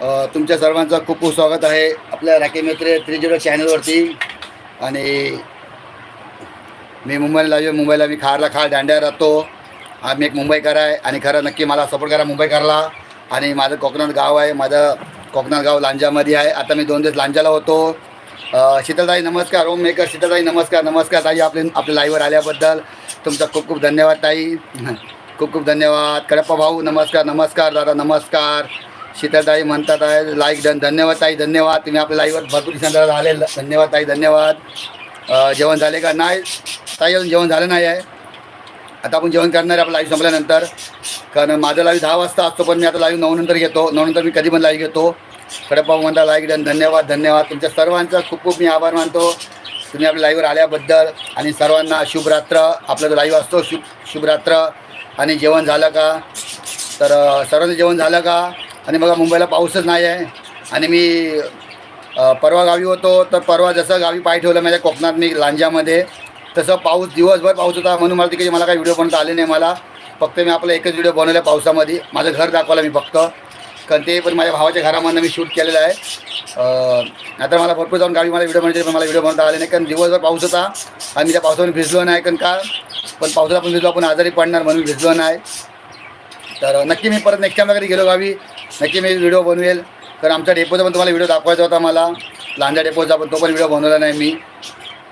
तुमच्या सर्वांचं खूप खूप स्वागत आहे आपल्या राखी मित्र थ्री झिरो चॅनलवरती आणि मी मुंबईला येऊ मुंबईला मी खारला खार दांड्या राहतो. आम्ही एक मुंबईकर आहे आणि खरं नक्की मला सपोर्ट करा मुंबईकरला. आणि माझं कोकणात गाव आहे. माझं कोकणात गाव लांजामध्ये आहे. आता मी दोन दिवस लांजाला होतो. शीतलताई नमस्कार. ओम मेकर शीतलताई नमस्कार. नमस्कार ताई आपले आपल्या लाईव्हवर आल्याबद्दल. तुमचा खूप खूप धन्यवाद ताई. खूप खूप धन्यवाद. कडप्पा भाऊ नमस्कार नमस्कार दादा नमस्कार. शीतलताई म्हणतात आहे लाईक डन धन्यवाद ताई धन्यवाद. तुम्ही आपल्या लाईव्हवर भरपूर दिवसांतर आले धन्यवाद ताई धन्यवाद. जेवण झाले का? नाही. ताई अजून जेवण झालं नाही आहे. आता आपण जेवण करणार आहे आपलं लाईव्ह संपल्यानंतर. कारण माझं लाईव्ह दहा वाजता असतो पण मी आता लाईव्ह नऊ नंतर घेतो. नऊ नंतर मी कधी पण लाईव्ह घेतो. कडप्पा म्हणता लाईक डन धन्यवाद धन्यवाद. तुमच्या सर्वांचा खूप खूप मी आभार मानतो. तुम्ही आपल्या लाईव्हवर आल्याबद्दल आणि सर्वांना शुभरात्र. आपला जो लाईव्ह असतो शुभ शुभरात्र. आणि जेवण झालं का? तर सर्वांचं जेवण झालं का? आणि बघा मुंबईला पाऊसच नाही आहे. आणि मी परवा गावी होतो तर परवा जसं गावी पाय ठेवलं माझ्या कोकणात मी लांजामध्ये तसं पाऊस दिवसभर पाऊस होता. म्हणून मला तिकडे मला काही व्हिडिओ बनवता आले नाही मला. फक्त मी आपला एकच व्हिडिओ बनवला पावसामध्ये. माझं घर दाखवलं मी फक्त. कारण ते पण माझ्या भावाच्या घरामधनं मी शूट केलेलं आहे. आता मला भरपूर जाऊन गावी मला व्हिडिओ बनवायचे पण मला व्हिडिओ बनवता आले नाही. कारण दिवसभर पाऊस होता. आणि मी त्या पावसामध्ये भिजलो नाही कारण का? पण पावसाला पण भिजलो आपण आजारी पडणार म्हणून भिजलो नाही. तर नक्की मी परत नेक्स्ट टाईम वगैरे गेलो गावी नक्की मी व्हिडिओ बनवेल. कारण आमच्या डेपोचा पण तुम्हाला व्हिडिओ दाखवायचा होता मला. लांजा डेपोचा पण तो पण व्हिडिओ बनवला नाही मी.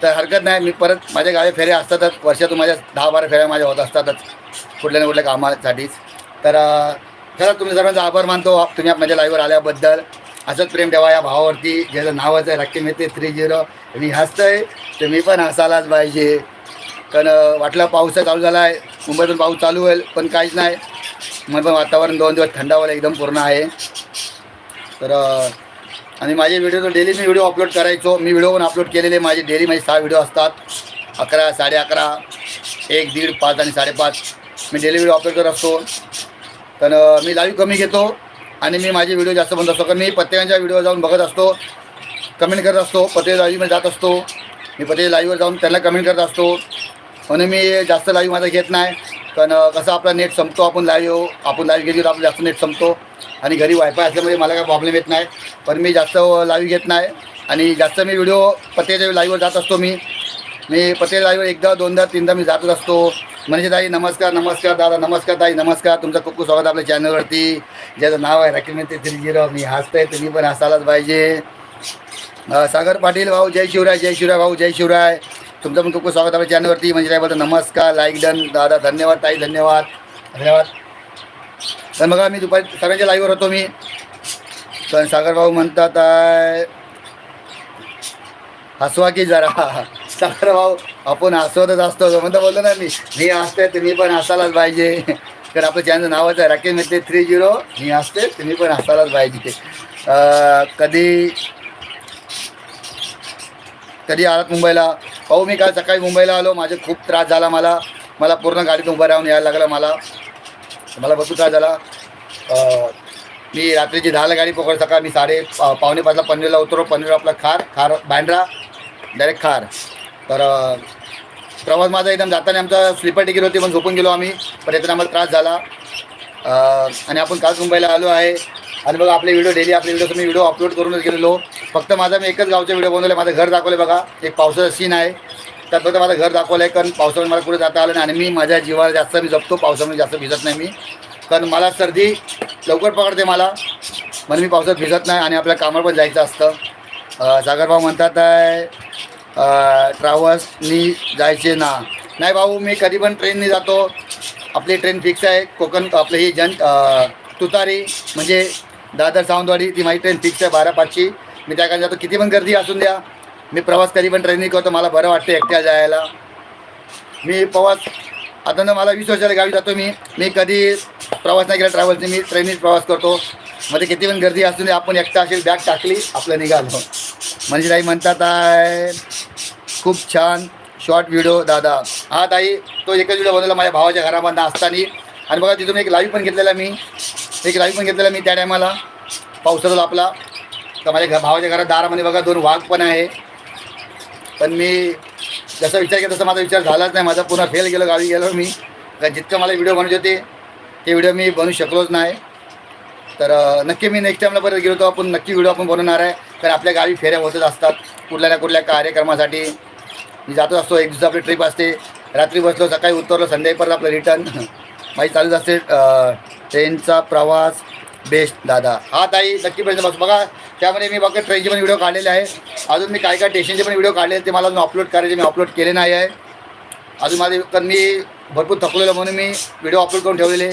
तर हरकत नाही मी परत माझ्या गावी फेऱ्या असतातच. वर्षातून माझ्या दहा बारा फेऱ्या माझ्या होत असतातच. कुठल्या ना कुठल्या कामासाठीच. तर खरंच तुम्ही सर्वांचा आभार मानतो. तुम्ही माझ्या लाईव्हवर आल्याबद्दल. असंच प्रेम ठेवा या भावावरती. ज्याचं नावच आहे रक्की मेते थ्री झिरो मी हसतंय. तुम्ही पण हसायलाच पाहिजे. कारण वाटलं पाऊस चालू झाला आहे मुंबईतून पाऊस चालू होईल पण काहीच नाही. मग पण वातावरण दोन दिवस थंडावाला एकदम पूर्ण आहे. तर आणि माझे व्हिडिओ तर डेली मी व्हिडिओ अपलोड करायचो. मी व्हिडिओ पण अपलोड केलेले. माझे डेली माझे सहा व्हिडिओ असतात. अकरा साडे अकरा एक दीड पाच आणि साडेपाच मी डेली व्हिडिओ अपलोड करत असतो. तर मी लाईव्ह कमी घेतो आणि मी माझे व्हिडिओ जास्त बनत असतो. कारण मी प्रत्येकाच्या व्हिडिओ जाऊन बघत असतो. कमेंट करत असतो. प्रत्येक लाईव्हमध्ये जात असतो. मी प्रत्येक लाईव्हवर जाऊन त्यांना कमेंट करत असतो. म्हणून मी जास्त लाईव्ह माझा घेत नाही. कारण कसं आपला नेट संपतो आपण लाईव्ह आपण लाईव्ह तर आपलं जास्त नेट संपतो. आणि घरी वायफाय असल्यामुळे मला काही प्रॉब्लेम येत नाही. पण मी जास्त लाईव्ह घेत नाही. आणि जास्त मी व्हिडिओ पत्याच्या लाईव्हवर जात असतो मी. मी प्रत्येक लाईव्हवर एकदा दोनदा तीनदा मी जातच असतो. म्हणजे ताई नमस्कार नमस्कार दादा नमस्कार ताई नमस्कार. तुमचं खूप खूप स्वागत आपल्या चॅनलवरती ज्याचं नाव आहे रकीमेते थ्री झिरो मी हसतोय तुम्ही पण हसायलाच पाहिजे. सागर पाटील भाऊ जय शिवराय जय शिवराय भाऊ जय शिवराय. तुमचं पण खूप खूप स्वागत आपल्या चॅनलवरती म्हणजे काय बोलतो नमस्कार लाईक डन दादा धन्यवाद ताई धन्यवाद. धन्यवाद. तर बघा मी दुपारी सगळ्यांच्या लाईव्हवर होतो मी. पण सागरभाऊ म्हणतात हसवा की जरा. सागरभाऊ आपण हसवतच असतो. म्हणतो बोललो ना मी मी हसते तुम्ही पण हसायलाच पाहिजे. कारण आपलं चॅनल नावाचं आहे राकेश मित्र थ्री झिरो मी हसते तुम्ही पण हसायलाच पाहिजे. ते कधी कधी आलात मुंबईला? अहो मी काल सकाळी मुंबईला आलो. माझे खूप त्रास झाला मला. मला पूर्ण गाडीत उभं राहून यायला लागलं मला. मला भरपूर त्रास झाला. मी रात्रीची दहाला गाडी पकड सकाळ मी साडे पावणे पाचला पनवेलला उतरो पनवेल आपला खार खार बँड्रा डायरेक्ट खार. तर प्रवास माझा एकदम जाताना आमचा स्लीपर टिकीट होती पण झोपून गेलो आम्ही. पण येताना आम्हाला त्रास झाला. आणि आपण काल मुंबईला आलो आहे. आणि बघा आपले व्हिडिओ डेली आपले व्हिडिओ मी व्हिडिओ अपलोड करूनच गेलेलो. फक्त माझा मी एकच गावचे व्हिडिओ बनवले माझं घर दाखवलं बघा. एक पावसाचा सीन आहे. त्यात फक्त माझं घर दाखवलं आहे कारण पावसामध्ये मला कुठे जाता आलं नाही. आणि मी माझ्या जीवाला जास्त मी जपतो पावसामध्ये जास्त भिजत नाही मी. कारण मला सर्दी लवकर पकडते मला. म्हणून मी पावसात भिजत नाही आणि आपल्या कामावर पण जायचं असतं. सागरभाऊ म्हणतात आहे ट्रॅव्हल्सनी जायचे ना. नाही भाऊ मी कधी पण ट्रेननी जातो. आपली ट्रेन फिक्स आहे. कोकण आपलं ही जन तुतारी म्हणजे दादर सावंतवाडी ती माझी ट्रेन फिक्स आहे बारा पाचची. मी त्या कारण जातो किती पण गर्दी असून द्या. मी प्रवास कधी पण ट्रेननी करतो मला बरं वाटतं एकट्या जायला. मी प्रवास आता ना मला वीस वर्षाला गावी जातो मी. मी कधी प्रवास नाही केला ट्रॅव्हलची मी ट्रेननीच प्रवास करतो. मध्ये किती पण गर्दी असून दे आपण एकटा असेल बॅग टाकली आपलं निघालो. म्हणजे ताई म्हणतात आहे खूप छान शॉर्ट व्हिडिओ दादा. हा ताई तो एकच व्हिडिओ बनवला माझ्या भावाच्या घरामधनं असताना. आणि बघा तिथून एक लाईव्ह पण घेतलेला मी. एक लाईव्ह पण घेतलेला मी त्या टायमाला पावसाचा आपला. तर माझ्या घ भावाच्या घरात दारामध्ये बघा दोन वाघ पण आहे. पण मी जसा विचार केला तसा माझा विचार झालाच नाही. माझा पुन्हा फेल गेलो गावी गेलो मी. कारण जितकं मला व्हिडिओ बनवायचे होते ते व्हिडिओ मी बनवू शकलोच नाही. तर नक्की मी नेक्स्ट टाईमला परत गेलो तो आपण नक्की व्हिडिओ आपण बनवणार आहे. कारण आपल्या गावी फेऱ्या होतच असतात. कुठल्या ना कुठल्या कार्यक्रमासाठी. मी जातच असतो. एक दिवस आपली ट्रिप असते. रात्री बसलो सकाळी उतरलो संध्याकाळी परत आपलं रिटर्न माझी चालूच असते. ट्रेनचा प्रवास बेस्ट दादा. हा ताई नक्की प्रश्न बस बघा. त्यामध्ये मी बघा ट्रेनचे पण व्हिडिओ काढलेले आहे. अजून मी काय काय स्टेशनचे पण व्हिडिओ काढले ते मला अजून अपलोड करायचे मी अपलोड केले नाही आहे. अजून माझे कारण मी भरपूर थकलेलो म्हणून मी व्हिडिओ अपलोड करून ठेवलेले.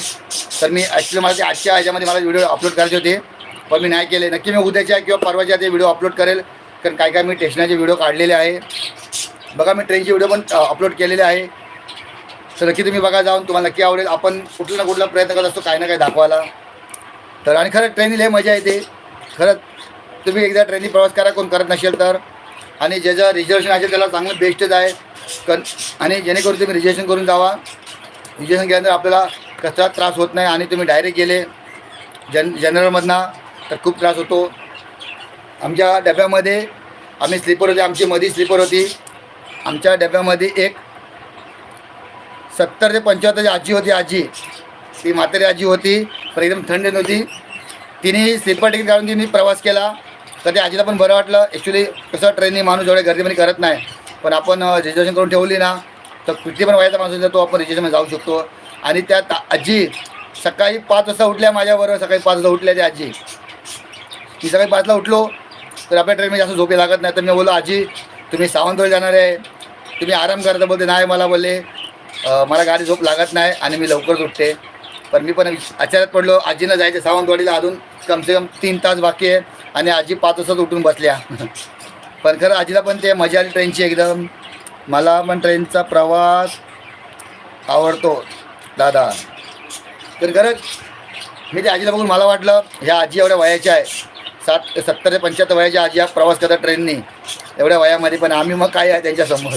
तर मी ॲक्च्युली मला ते आजच्या ह्याच्यामध्ये मला व्हिडिओ अपलोड करायचे होते. पण मी नाही केले. नक्की मी उद्याच्या किंवा परवाच्या ते व्हिडिओ अपलोड करेल. कारण काय काय मी स्टेशनाचे व्हिडिओ काढलेले आहे. बघा मी ट्रेनचे व्हिडिओ पण अपलोड केलेले आहे. तर नक्की तुम्ही बघा जाऊन. तुम्हाला नक्की आवडेल. आपण कुठला ना कुठला प्रयत्न करत असतो काही ना काही दाखवायला. तर आणि खरंच ट्रेननी लय मजा येते. खरंच तुम्ही एकदा ट्रेननी प्रवास करा कोण करत नसेल तर. आणि ज्याचं रिझर्वेशन असेल त्याला चांगलं बेस्टच आहे. कन आणि जेणेकरून तुम्ही रिझर्वेशन करून जावा. रिझर्वेशन केल्यानंतर आपल्याला कसा त्रास होत नाही आणि तुम्ही डायरेक्ट गेले. जन जनरलमधनं तर खूप त्रास होतो. आमच्या डब्यामध्ये आम्ही स्लीपर होते आमची मधी स्लीपर होती. आमच्या डब्यामध्ये एक सत्तर ते पंच्याहत्तरची आजी होती आजी. ती म्हातारी आजी होती पण एकदम थंड नव्हती. तिने स्लीपर तिकीट काढून तिने प्रवास केला. तर त्या आजीला पण बरं वाटलं. ॲक्च्युली कसं ट्रेननी माणूस एवढ्या गर्दीमध्ये करत नाही. पण आपण रिझर्वेशन करून ठेवली ना तर किती पण वयाचा माणूस तो आपण रिझर्वेशनमध्ये जाऊ शकतो. आणि त्या आजी सकाळी पाच वाजता उठल्या माझ्याबरोबर सकाळी पाच वाजता उठल्या त्या आजी. मी सकाळी पाचला उठलो तर आपल्या ट्रेनमध्ये जास्त झोपे लागत नाही. तर मी बोललो आजी तुम्ही सावंतवाडी जाणार आहे. तुम्ही आराम करता बोलते नाही मला बोलले मला गाडी झोप लागत नाही आणि मी लवकर उठते. पण मी पण अचानक पडलो. आजीनं जायचं सावंतवाडीला अजून. कमसे कम तीन तास बाकी आहे. आणि आजी पाच वाजताच उठून बसल्या. पण खरं आजीला पण ते मजा आली ट्रेनची एकदम. मला पण ट्रेनचा प्रवास आवडतो दादा. तर खरंच मी त्या आजीला बघून मला वाटलं ह्या आजी एवढ्या वयाच्या आहे. सात सत्तर ते पंच्याहत्तर वयाच्या आजी हा प्रवास करतात ट्रेननी. एवढ्या वयामध्ये पण आम्ही मग काय आहे त्यांच्यासमोर?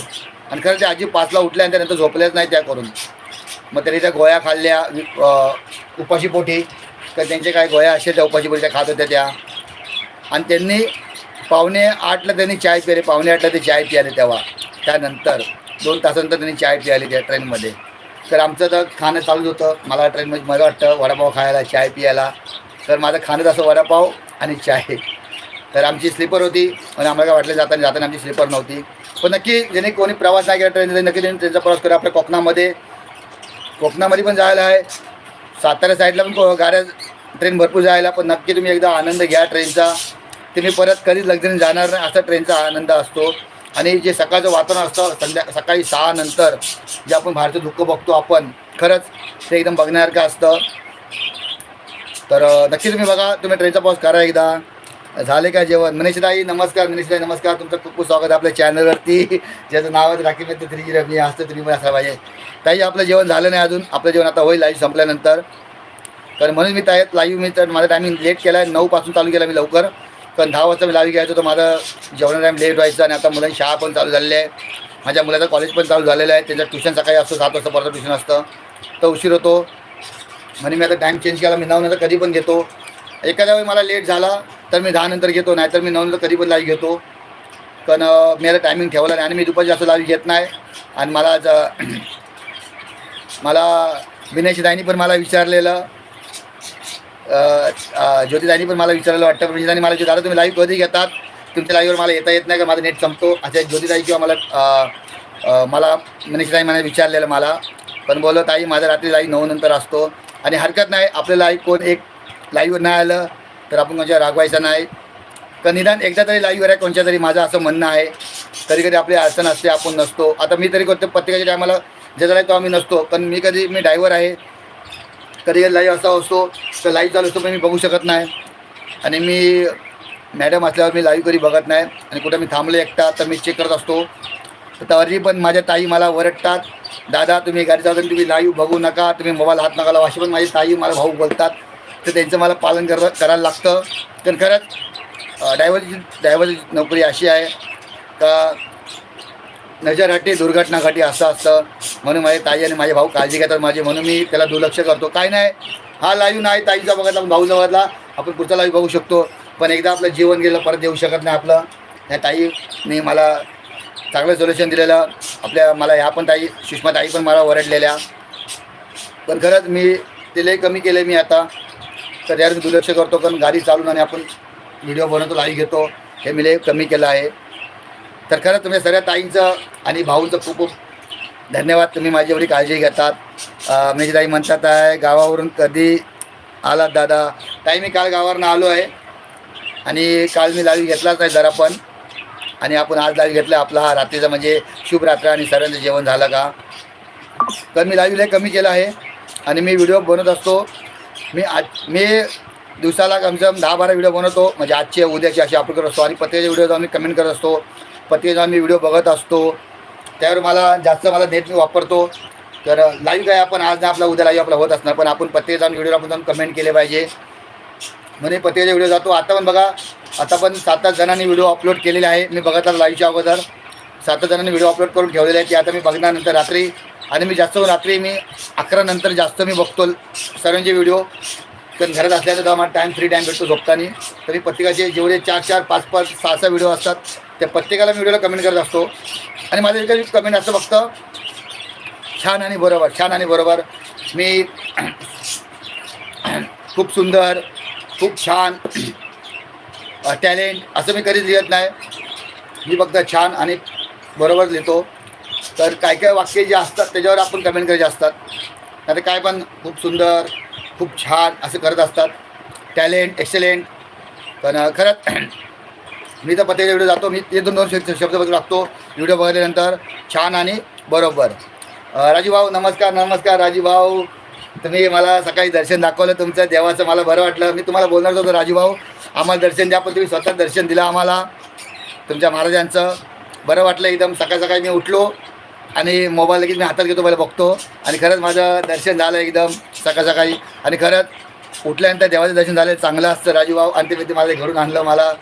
आणि खरं त्या आजी पाचला उठल्या आणि त्यानंतर झोपल्याच नाही त्या करून मग त्यांनी त्या गोळ्या खाल्ल्या उपाशीपोटी उपाशी पोटी. तर त्यांचे काय गोळ्या असेल त्या उपाशी पोटी त्या खात होत्या त्या. आणि त्यांनी पावणे आठला त्यांनी चाय पिले पावणे आठला ते चाय प्याले तेव्हा. त्यानंतर दोन तासानंतर त्यांनी चाय प्यायली त्या ट्रेनमध्ये. तर आमचं तर खाणं चालूच होतं. मला ट्रेनमध्ये म्हणजे मला वाटतं वडापाव खायला चाय पियाला. तर माझं खाणं तसं वडापाव आणि चाय. तर आमची स्लीपर होती. आणि आम्हाला काय वाटलं जाताना जाताना आमची स्लीपर नव्हती. पण नक्की ज्याने कोणी प्रवास नाही केला ट्रेन नक्की त्यांनी त्यांचा प्रवास करा आपल्या कोकणामध्ये कोकणामध्ये पण जायला आहे. सातारा साईडला पण गाड्या ट्रेन भरपूर जायला पण नक्की तुम्ही एकदा आनंद घ्या ट्रेनचा तुम्ही परत कधीच लग्न जाणार नाही असा ट्रेनचा आनंद असतो. आणि जे सकाळचं वातावरण असतं संध्या सकाळी सहा नंतर जे आपण बाहेरचं दुःख बघतो आपण खरंच ते एकदम बघण्यासारखं असतं. तर नक्की तुम्ही बघा तुम्ही ट्रेनचा पॉज करा एकदा. झाले का जेवण? मनीषताई नमस्कार मनीषताई नमस्कार. तुमचं खूप खूप स्वागत आहे आपल्या चॅनलवरती ज्याचं नाव आहे राखी मित्र थ्री जी मी असतं तुम्ही पण असायला पाहिजे. ताई आपलं जेवण झालं नाही अजून. आपलं जेवण आता होईल लाईव्ह संपल्यानंतर. तर म्हणून मी त्या लाईव्ह मी तर माझा टायमिंग लेट केला आहे नऊपासून चालू केला मी लवकर. कारण दहा वाजता मी लाईव्ह घ्यायचो तर माझं जेवणा टाईम लेट व्हायचं आणि आता मुलांची शाळा पण चालू झालेली आहे. माझ्या मुलाचं कॉलेज पण चालू झालेलं आहे. त्यांचं ट्युशन सकाळी असतं सात वाजता परत ट्युशन असतं. तर उशीर होतो. म्हणून मी आता टाईम चेंज केला. मी नऊ नंतर कधी पण घेतो. एखाद्या वेळी मला लेट झाला तर मी दहा नंतर घेतो नाहीतर मी नऊ नंतर कधी पण लाईव्ह घेतो. पण मेरा टायमिंग ठेवला नाही आणि मी दुपारी जास्त लाईव्ह घेत नाही. आणि मला ज- मला विनेश दाईनी पण मला विचारलेलं अं, पण मला विचारलेलं वाटतं. विनयदानी मला दादा तुम्ही लाईव्ह कधी घेतात? तुमच्या लाईव्हवर मला येता येत नाही का? माझं नेट संपतो. अच्छा ज्योतिदाई किंवा मला मला मनीषताई मला विचारलेलं मला. पण बोललो ताई माझा रात्री लाईव्ह नऊ नंतर असतो. आणि हरकत नाही आपलं लाईव्ह कोण एक लाईव्हवर नाही आलं. तर आपण कोणच्या रागवायचं नाही. तर निदान एकदा तरी लाईव्हवर आहे कोणच्या तरी माझं असं म्हणणं आहे. कधी कधी आपली अडचण असते आपण नसतो. आता मी तरी करतो प्रत्येकाच्या टायमाला ज्याचा लाईव्ह तो आम्ही नसतो. पण मी कधी मी ड्रायव्हर आहे. कधी कधी लाईव्ह असा असतो तर लाईव्ह चालू असतो पण मी बघू शकत नाही. आणि मी मॅडम असल्यावर मी लाईव्ह कधी बघत नाही. आणि कुठं मी थांबलो एकटा तर मी चेक करत असतो. तर तरी पण माझ्या ताई मला वरडतात. दादा तुम्ही गाडी चालवून तुम्ही लाईव्ह बघू नका. तुम्ही मोबाईल हात नका लावा. अशी पण माझी ताई मला भाऊ बोलतात. तर त्यांचं मला पालन कर करायला लागतं. कारण खरंच ड्रायव्हरची ड्रायव्हरची नोकरी अशी आहे का नजर दुर्घटनाघाटी दुर्घटना असं असतं. म्हणून माझे ताई आणि माझे भाऊ काळजी घेतात माझी. म्हणून मी त्याला दुर्लक्ष करतो. काय नाही. हा लाईव्ह नाही. ताईचा बघितला भाऊ जवळला आपण पुढचा लाईव्ह बघू शकतो. पण एकदा आपलं जीवन गेलं परत येऊ शकत नाही आपलं. या ताईने मला चांगलं सोल्युशन दिलेलं. आपल्या मला ह्या पण ताई सुषमा ताई पण मला ओरडलेल्या. पण खरंच मी ते लय कमी केले मी आता. तर त्यावर मी दुर्लक्ष करतो कारण गाडी चालून आणि आपण व्हिडिओ बनवतो लाईव्ह घेतो. हे मी लय कमी केलं आहे. तर खरं तुम्ही सगळ्या ताईंचं आणि भाऊंचं खूप खूप धन्यवाद. तुम्ही माझी एवढी काळजी घेतात. अं, ताई म्हणतात आहे गावावरून कधी आलात दादा? ताई मी काल गावावरून आलो आहे. आणि काल मी लाईव्ह घेतलाच नाही जरा पण. आणि आपण आज लाईव्ह घेतला आपला हा रात्रीचा म्हणजे शुभ रात्र आणि सर्वांचं जेवण झालं का? तर मी लाईव्ह लय कमी केलं आहे. आणि मी व्हिडिओ बनवत असतो. मी आज मी दिवसाला कमसे कम दहा बारा व्हिडिओ बनवतो. म्हणजे आजचे उद्याचे असे अपलोड करत असतो. आणि पत्रिकेचे व्हिडिओ जाऊन मी कमेंट करत असतो. प्रत्येक जाऊन मी व्हिडिओ बघत असतो. त्यावर मला जास्त मला नेट मी वापरतो. तर लाईव्ह काय आपण आज नाही आपला उद्या लाईव्ह आपला होत असणार. पण आपण प्रत्येक जाऊन व्हिडिओ आपण जाऊन कमेंट केले पाहिजे. म्हणजे पत्रिकेचे व्हिडिओ जातो. आता पण बघा आता पण सात आठ जणांनी व्हिडिओ अपलोड केलेले आहे. मी बघत आहे लाईव्हच्या अगोदर. सात आठ जणांनी व्हिडिओ अपलोड करून ठेवलेले आहे ते आता मी बघणार नंतर रात्री आणि मी जास्त रात्री मी अकरा नंतर जास्त मी बघतो सर्वांचे व्हिडिओ. कारण घरात असल्यानं तेव्हा मला टाईम फ्री टाईम भेटतो झोपताना. तर मी प्रत्येकाचे जेवढे चार चार पाच पाच सहा सहा व्हिडिओ असतात त्या प्रत्येकाला मी व्हिडिओला कमेंट करत असतो. आणि माझं एक कमेंट असतं फक्त छान आणि बरोबर छान आणि बरोबर. मी खूप सुंदर खूप छान टॅलेंट असं मी कधीच लिहित नाही. मी फक्त छान आणि बरोबर लिहितो. तर काय काय वाक्य जे असतात त्याच्यावर आपण कमेंट करायचे असतात. नाही काय पण खूप सुंदर खूप छान असं करत असतात. टॅलेंट एक्सलेंट पण खरंच मी तर पत्ते व्हिडिओ जातो मी ते दोन दोन शब्द शब्द बघू लागतो व्हिडिओ बघितल्यानंतर छान आणि बरोबर. राजू भाऊ नमस्कार नमस्कार राजू भाऊ. तुम्ही मला सकाळी दर्शन दाखवलं तुमचं देवाचं मला बरं वाटलं. मी तुम्हाला बोलणार होतो राजू भाऊ. आम्हाला दर्शन द्या पण तुम्ही स्वतः दर्शन दिलं आम्हाला. तुमच्या महाराजांचं बरं वाटलं एकदम सकाळ सकाळी मी उठलो. आणि मोबाईल लगेच मी हातात घेतो मला बघतो. आणि खरंच माझं दर्शन झालं एकदम सकाळ सकाळी. आणि खरंच उठल्यानंतर देवाचं दर्शन झालं चांगलं असतं. राजूभाऊ आणि ते मी ते घडून आणलं मला.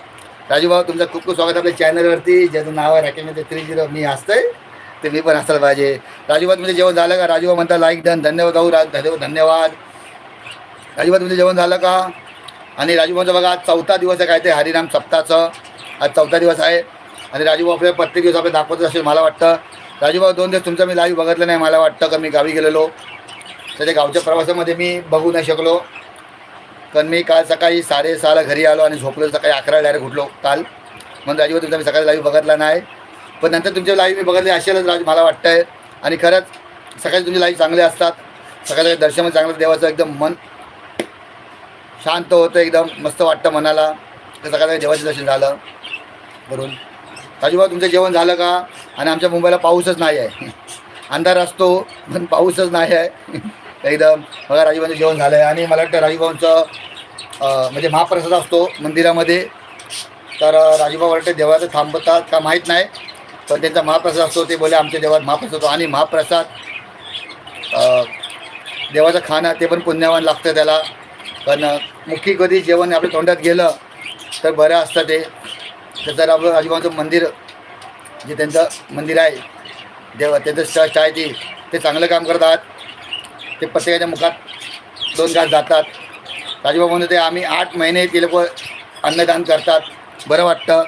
राजूभाऊ तुमचं खूप खूप स्वागत आपल्या चॅनलवरती. ज्याचं नाव आहे रॅकेमध्ये थ्री झिरो मी असतंय. ते मी पण असायला पाहिजे. राजूभाऊ तुमचं जेवण झालं का? राजूभाऊ म्हणता लाईक डन धन्यवाद भाऊ. रा धन्यवाद धन्यवाद. राजूभाऊ तुमचं जेवण झालं का? आणि राजूभाऊचं बघा आज चौथा दिवस आहे काय ते हरिराम सप्ताहचं. आज चौथा दिवस आहे. आणि राजूभाऊ आपल्या प्रत्येक दिवस आपल्याला दाखवत असेल मला वाटतं. राजूभाऊ दोन दिवस तुमचं मी लाईव्ह बघितलं नाही. मला वाटतं का मी गावी गेलेलो. तर गावच्या प्रवासामध्ये मी बघू नाही शकलो. कारण मी काल सकाळी साडेसहाला घरी आलो आणि झोपलो. सकाळी अकरा डायरेक्ट उठलो काल. म्हणून राजूभाऊ तुमचा मी सकाळी लाईव्ह बघितला नाही. पण नंतर तुमचे लाईव्ह मी बघितले असेलच राज मला वाटतं आहे आणि खरंच सकाळी तुमचे लाईव्ह चांगले असतात. सकाळच्या दर्शन चांगलं देवाचं एकदम मन शांत होतं एकदम. मस्त वाटतं मनाला. सकाळच्या सकाळचं देवाचं दर्शन झालं. करून राजूभाऊ तुमचं जेवण झालं का? आणि आमच्या मुंबईला पाऊसच नाही आहे. अंधार असतो पण पाऊसच नाही आहे. एकदम. बघा राजूभाऊंचं जेवण झालं आहे. आणि मला वाटतं राजूभाऊंचं म्हणजे महाप्रसाद असतो मंदिरामध्ये. तर अं, वाटतं देवाचं थांबतात का माहीत नाही. पण त्यांचा महाप्रसाद असतो ते बोले आमच्या देवात महाप्रसाद होतो. आणि महाप्रसाद देवाचं खाणं ते पण पुण्यवान लागतं त्याला. पण मुख्य कधी जेवण आपल्या तोंडात गेलं तर बरं असतं ते. तर आपलं राजूभाऊचं मंदिर जे त्यांचं मंदिर आहे देव त्यांचं ट्रस्ट आहे ते ते चांगलं काम करतात ते प्रत्येकाच्या मुखात दोन घास जातात. राजूभाऊ म्हणून ते आम्ही आठ महिने ते लोक अन्नदान करतात. बरं वाटतं.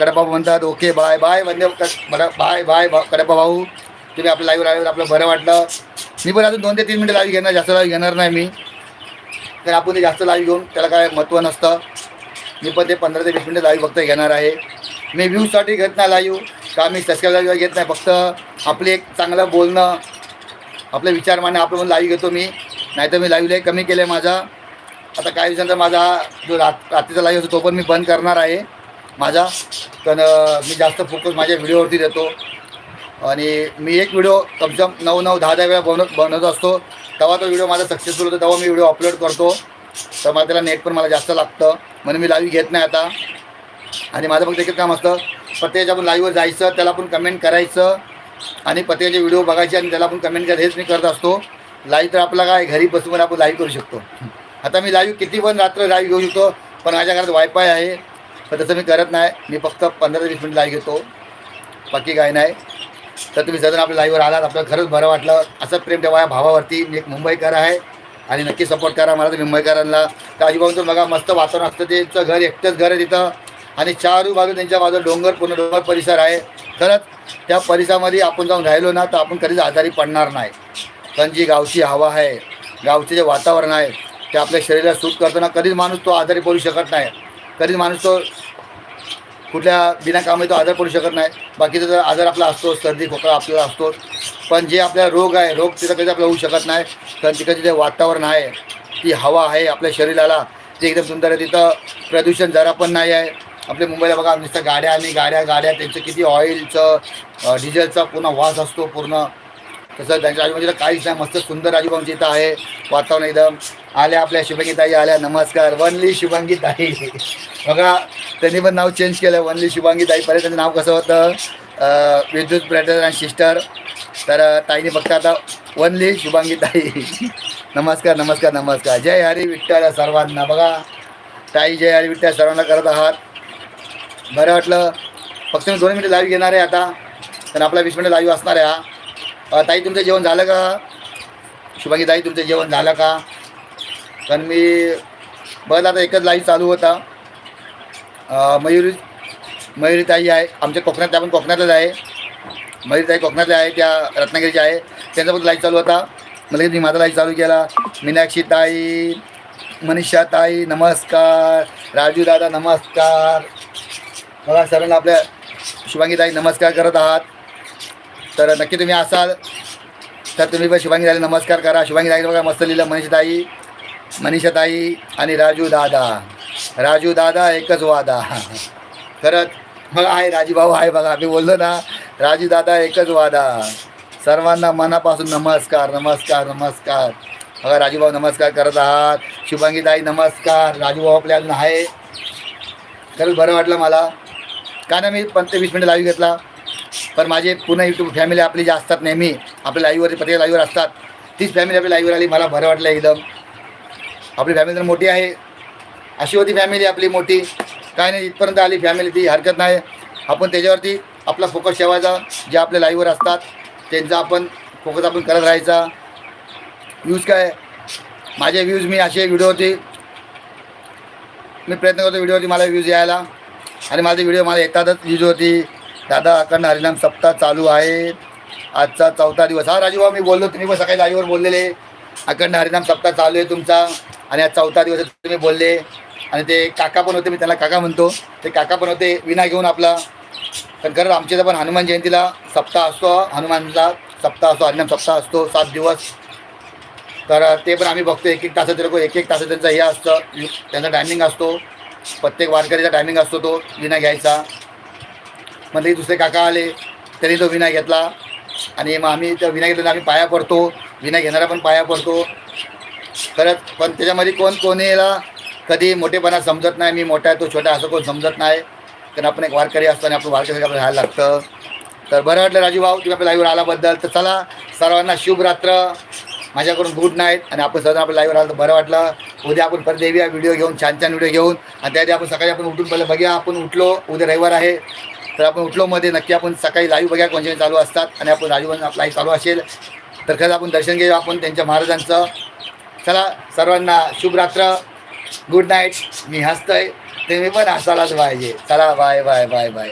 कडप्पा म्हणतात ओके बाय बाय वंदे बरं बाय बाय भा- कडप्पा भाऊ तुम्ही आपलं लाईव्ह आल्यावर आपलं बरं वाटलं. मी पण अजून दोन ते तीन मिनटं लाईव्ह घेणार जास्त लाईव्ह घेणार नाही मी. तर आपण ते जास्त लाईव्ह घेऊन त्याला काय महत्त्व नसतं. मी पण ते पंधरा ते वीस मिनिटं लाईव्ह फक्त घेणार आहे. मी व्ह्यूजसाठी घेत नाही लाईव्ह का मी सबस्क्राईब घेत नाही फक्त आपले एक चांगलं बोलणं आपले विचार मांडणं आपलं पण लाईव्ह घेतो मी. नाहीतर मी लाईव्ह कमी केलं आहे माझा. आता काही दिवसांचा माझा जो रात रात्रीचा लाईव्ह होतो तो पण मी बंद करणार आहे माझा. पण मी जास्त फोकस माझ्या व्हिडिओवरती देतो. आणि मी एक व्हिडिओ कमसम नऊ नऊ दहा दहा वेळा बनवत बनवत असतो. तेव्हा तो व्हिडिओ माझा सक्सेसफुल होतो तेव्हा मी व्हिडिओ अपलोड करतो. तर मला त्याला नेट पण मला जास्त लागतं. म्हणून मी लाईव्ह घेत नाही आता. आणि माझं फक्त एकच काम असतं प्रत्येकाच्या आपण लाईव्हवर जायचं त्याला आपण कमेंट करायचं. आणि प्रत्येकाचे व्हिडिओ बघायचे आणि त्याला आपण कमेंट करायचं हेच मी करत असतो. लाईव्ह तर आपला काय घरी बसून पण आपण लाईव्ह करू शकतो. आता मी लाईव्ह किती पण रात्र लाईव्ह घेऊ शकतो पण माझ्या घरात वायफाय आहे. पण तसं मी करत नाही. मी फक्त पंधरा ते वीस मिनिट लाईव्ह घेतो. बाकी काय नाही. तर तुम्ही सदन आपल्या लाईव्हवर आलात आपल्याला खरंच बरं वाटलं. असं प्रेम ठेवा या भावावरती. मी एक मुंबईकर आहे. आणि नक्की सपोर्ट करा मला तर मुंबईकरांना. तर बघा मस्त वातावरण असतं. त्यांचं घर एकटंच घर आहे तिथं. आणि चारू बाजू त्यांच्या बाजूला डोंगर पूर्ण डोंगर परिसर आहे. खरंच त्या परिसरामध्ये आपण जाऊन राहिलो ना तर आपण कधीच आजारी पडणार नाही. कारण जी गावची हवा आहे गावचे जे वातावरण आहे ते आपल्या शरीराला सूट करताना कधीच माणूस तो आजारी पडू शकत नाही. कधीच माणूस तो कुठल्या बिनाकामी तो आजार पडू शकत नाही. बाकीचा जर आजार आपला असतो सर्दी खोकला आपल्याला असतो पण जे आपला रोग आहे रोग तिथं कधी आपल्याला होऊ शकत नाही. कारण तिकडे जे वातावरण आहे ती हवा आहे आपल्या शरीराला ते एकदम सुंदर आहे. तिथं प्रदूषण जरा पण नाही आहे. आपल्या मुंबईला बघा नुसतं गाड्या आणि गाड्या गाड्या त्यांचं किती ऑइलचं डिझेलचा पूर्ण वास असतो पूर्ण. तसं त्यांच्या आजूबाजूला काहीच नाही मस्त सुंदर आजूबाजूची इथं आहे वातावरण एकदम. आल्या आपल्या शुभंगी ताई आल्या नमस्कार. वनली शुभांगीताई. बघा त्यांनी पण नाव चेंज केलं वनली शुभांगी ताई पहिले त्यांचं नाव कसं होतं? विद्युत ब्रदर अँड सिस्टर तर ताईने फक्त आता वनली शुभांगी ताई नमस्कार नमस्कार नमस्कार. जय हरी विठ्ठल सर्वांना. बघा ताई जय हरी विठ्ठल सर्वांना करत आहात. बरं वाटलं. फक्त मी दोन मिनिटं लाईव्ह घेणार आहे आता. तर आपला वीस मिनिटं लाईव्ह असणार आहे हा. ताई तुमचं जेवण झालं का? शुभांगी ताई तुमचं जेवण झालं का? कारण मी बघा आता एकच लाईव्ह चालू होता. मयुरी मयुरी ताई आहे. आमच्या कोकणात त्या पण कोकणातच आहे. मयुरी ताई कोकणातल्या आहे त्या रत्नागिरीच्या आहे. त्यांचा पण लाईव्ह चालू होता. मला मी माझा लाईव्ह चालू केला. मीनाक्षी ताई मनीषा ताई नमस्कार. राजू दादा नमस्कार. मला सर्वांना आपल्या शुभांगी ताई नमस्कार करत आहात. तर नक्की तुम्ही असाल तर तुम्ही पण शुभांगी ताईला नमस्कार करा. शुभांगी ताई बघा मस्त लिहिलं मनीषाताई मनीषाताई आणि राजू दादा राजू दादा एकच वादा. खरंच मग आहे राजूभाऊ आहे बघा आम्ही बोललो ना राजू दादा एकच वादा. सर्वांना मनापासून नमस्कार नमस्कार नमस्कार. बघा राजूभाऊ नमस्कार करत आहात. शुभांगीताई नमस्कार. राजूभाऊ आपल्या अजून आहे. खरंच बरं वाटलं मला. का ना मी पंचवीस मिनिट मिनटं लाईव्ह घेतला? पण माझे पूर्ण यूट्यूब फॅमिली आपली जी असतात नेहमी आपल्या लाईव्हवरती प्रत्येक लाईव्हवर असतात. तीच फॅमिली आपली लाईव्हवर आली मला बरं वाटलं एकदम. आपली फॅमिली तर मोठी आहे. अशी होती फॅमिली आपली मोठी. काय नाही इथपर्यंत आली फॅमिली ती हरकत नाही. आपण त्याच्यावरती आपला फोकस ठेवायचा. जे आपल्या लाईव्हवर असतात त्यांचा आपण फोकस आपण करत राहायचा. व्ह्यूज काय? माझे व्ह्यूज मी असे व्हिडिओवरती मी प्रयत्न करतो व्हिडिओवरती मला व्ह्यूज यायला. आणि माझे व्हिडिओ मला येतातच व्ह्यूज होती दादा अखंड हरिनाम सप्ताह चालू आहे. आजचा चौथा दिवस. हा राजू मी बोललो तुम्ही पण सकाळी लाईव्हवर बोललेले. अखंड हरिनाम सप्ताह चालू आहे तुमचा. आणि आज चौथा दिवस तुम्ही बोलले. आणि ते काका पण होते मी त्यांना काका म्हणतो. ते काका पण होते विना घेऊन आपला. तर खरं आमच्या पण हनुमान जयंतीला सप्ताह असतो. हनुमानचा सप्ताह असतो हरिनाम सप्ताह असतो सात दिवस. तर ते पण आम्ही बघतो एक एक तासाचे लोक एक एक तासाचं त्यांचं हे असतं. त्यांचा टायमिंग असतो. प्रत्येक वारकरीचा टायमिंग असतो तो विना घ्यायचा. मग ते दुसरे काका आले त्यांनी तो विना घेतला. आणि मग आम्ही त्या विना घेतल्याने आम्ही पाया पडतो. विना घेणारा पण पाया पडतो. खरंच पण त्याच्यामध्ये कोण कोणीला कधी मोठेपणा समजत नाही मी मोठा आहे तो छोटा असं कोण समजत नाही. कारण आपण एक वारकरी असतो आणि आपण वारकरी आपल्याला राहायला लागतं. तर बरं वाटलं राजू भाऊ तुम्ही आपल्या लाईव्हवर आल्याबद्दल. तर चला सर्वांना शुभ रात्र. माझ्याकडून गुड नाईट आणि आपण सर्व आपल्या लाईव्हवर आलं तर बरं वाटलं. उद्या आपण परत येऊया व्हिडिओ घेऊन छान छान व्हिडिओ घेऊन. आणि त्याआधी आपण सकाळी आपण उठून पहिलं बघूया आपण उठलो. उद्या रविवार आहे. तर आपण उठलो मध्ये नक्की आपण सकाळी लाईव्ह बघा कोणते चालू असतात आणि आपण राजू लाईव्ह चालू असेल. तर खरंच आपण दर्शन घेऊ आपण त्यांच्या महाराजांचं. चला सर्वांना शुभरात्र. गुड नाईट मी हसतोय. तुम्ही पण हसायलाच पाहिजे. चला बाय बाय बाय बाय